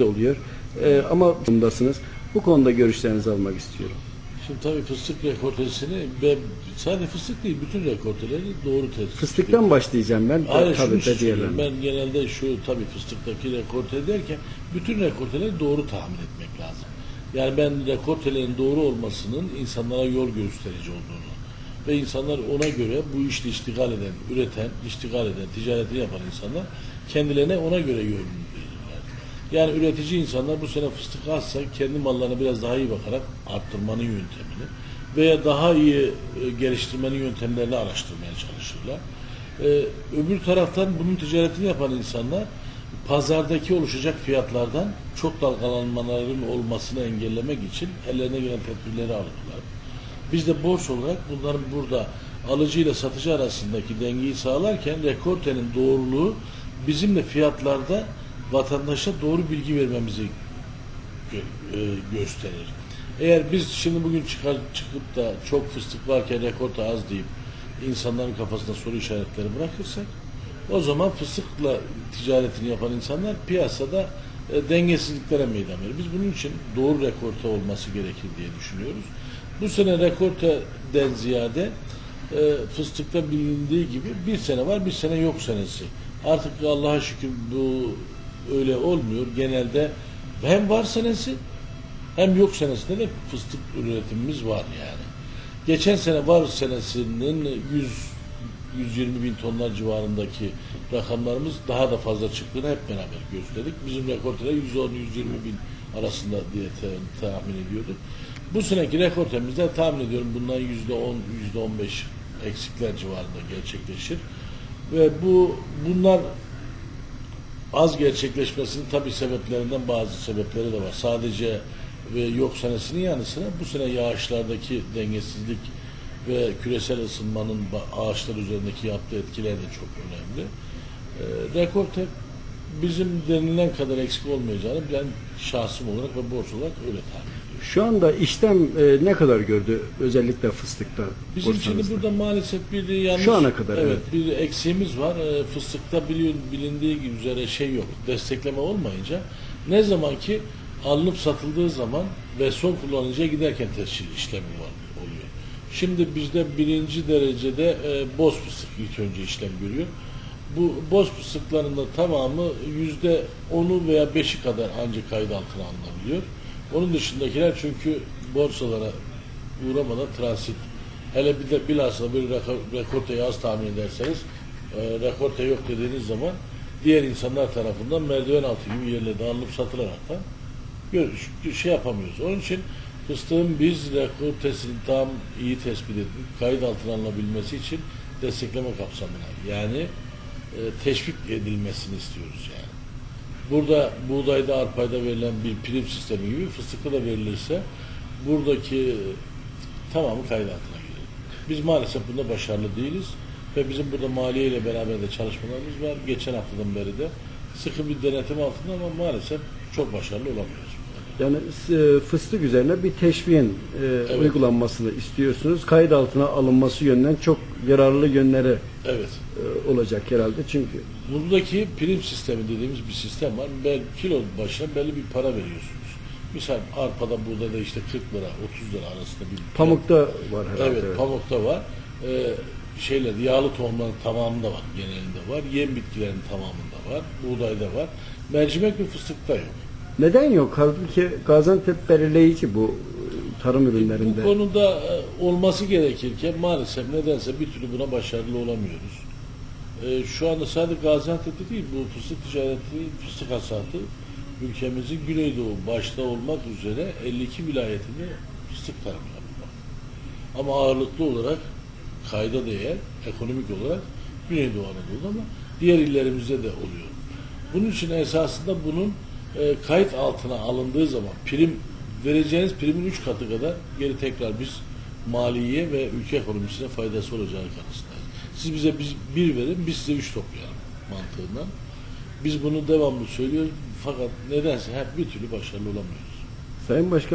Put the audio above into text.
de oluyor. Ee, ama bundasınız. Bu konuda görüşlerinizi almak istiyorum. Şimdi tabii fıstık rekortesini ve sadece fıstık değil bütün rekorteleri doğru tespit Fıstıktan başlayacağım ben. Hayır şunu tabii diğerlerine. Ben genelde şu tabii fıstıktaki rekorte derken bütün rekorteleri doğru tahmin etmek lazım. Yani ben rekortelerin doğru olmasının insanlara yol gösterici olduğunu ve insanlar ona göre bu işle iştigal eden, üreten, iştigal eden, ticaretini yapan insanlar kendilerine ona göre verirler. Yani üretici insanlar bu sene fıstık azsa kendi mallarına biraz daha iyi bakarak arttırmanın yöntemini veya daha iyi e, geliştirmenin yöntemlerini araştırmaya çalışırlar. Ee, öbür taraftan bunun ticaretini yapan insanlar pazardaki oluşacak fiyatlardan çok dalgalanmaların olmasını engellemek için ellerine gelen tedbirleri alırlar. Biz de borç olarak bunların burada alıcı ile satıcı arasındaki dengeyi sağlarken rekortenin doğruluğu bizim de fiyatlarda vatandaşa doğru bilgi vermemizi gö- e, gösterir. Eğer biz şimdi bugün çıkar çıkıp da çok fıstık varken rekorta az deyip insanların kafasında soru işaretleri bırakırsak o zaman fıstıkla ticaretini yapan insanlar piyasada e, dengesizliklere meydan verir. Biz bunun için doğru rekorte olması gerekir diye düşünüyoruz. Bu sene rekorteden ziyade e, fıstıkta bilindiği gibi bir sene var bir sene yok senesi. Artık Allah'a şükür bu öyle olmuyor. Genelde hem var senesi hem yok senesinde de fıstık üretimimiz var yani. Geçen sene var senesinin 100 120 bin tonlar civarındaki rakamlarımız daha da fazla çıktığını hep beraber gözledik. Bizim rekorteler 110-120 bin arasında diye tahmin ediyorduk. Bu seneki rekortemizde tahmin ediyorum bundan %10, %15 eksikler civarında gerçekleşir. Ve bu bunlar az gerçekleşmesinin tabi sebeplerinden bazı sebepleri de var. Sadece ve yok senesinin yanı sıra bu sene yağışlardaki dengesizlik ve küresel ısınmanın ağaçlar üzerindeki yaptığı etkiler de çok önemli. Ee, rekorte bizim denilen kadar eksik olmayacağını ben şahsım olarak ve borç olarak öyle tahmin. Şu anda işlem e, ne kadar gördü özellikle fıstıkta? Bizim şimdi borsanızda? burada maalesef bir yanlış... Şu ana kadar, evet. Bir eksiğimiz var. Ee, Fıstıkta bilin, bilindiği gibi üzere şey yok. Destekleme olmayınca ne zaman ki alınıp satıldığı zaman ve son kullanıcıya giderken tescil işlemi var, oluyor. Şimdi bizde birinci derecede e, boz fıstık ilk önce işlem görüyor. Bu boz fıstıkların da tamamı yüzde onu veya beşi kadar ancak kayıt altına alınabiliyor. Onun dışındakiler çünkü borsalara uğramadan transit. Hele bir de bilhassa bir reko- rekorteyi az tahmin ederseniz e, rekorte yok dediğiniz zaman diğer insanlar tarafından merdiven altı gibi yerlerde alınıp satılarak da görüş, şey yapamıyoruz. Onun için fıstığın biz rekortesini tam iyi tespit edip kayıt altına alınabilmesi için destekleme kapsamına yani e, teşvik edilmesini istiyoruz yani. Burada buğdayda arpayda verilen bir prim sistemi gibi fıstıkta da verilirse buradaki tamamı kayıt altına gelir. Biz maalesef bunda başarılı değiliz ve bizim burada maliye ile beraber de çalışmalarımız var. Geçen haftadan beri de sıkı bir denetim altında ama maalesef çok başarılı olamıyoruz. Yani e, fıstık üzerine bir teşviğin e, uygulanmasını istiyorsunuz. Kayıt altına alınması yönden çok yararlı yönleri Evet. e, olacak herhalde çünkü. Buradaki prim sistemi dediğimiz bir sistem var. Bel, kilo başına belli bir para veriyorsunuz. Misal arpada burada da işte 40 lira 30 lira arasında bir Pamukta var herhalde. Evet, pamukta var. Ee, şeyler, yağlı tohumların tamamında var, genelinde var. Yem bitkilerin tamamında var. Buğdayda var. Mercimek ve fıstıkta yok. Neden yok? Halbuki Gaziantep belirleyici bu e, tarım ürünlerinde. Bu konuda e, olması gerekirken maalesef nedense bir türlü buna başarılı olamıyoruz. Ee, şu anda sadece Gaziantep'te değil, bu fıstık ticareti, fıstık hasatı ülkemizin Güneydoğu başta olmak üzere 52 vilayetinde fıstık tarımı yapılmakta. Ama ağırlıklı olarak kayda değer, ekonomik olarak Güneydoğu Anadolu'da ama diğer illerimizde de oluyor. Bunun için esasında bunun e, kayıt altına alındığı zaman prim vereceğiniz primin 3 katı kadar geri tekrar biz maliye ve ülke ekonomisine faydası olacağını kanısındayız. Siz bize biz bir verin, biz size üç toplayalım mantığından. Biz bunu devamlı söylüyoruz fakat nedense hep bir türlü başarılı olamıyoruz. Sayın Başkan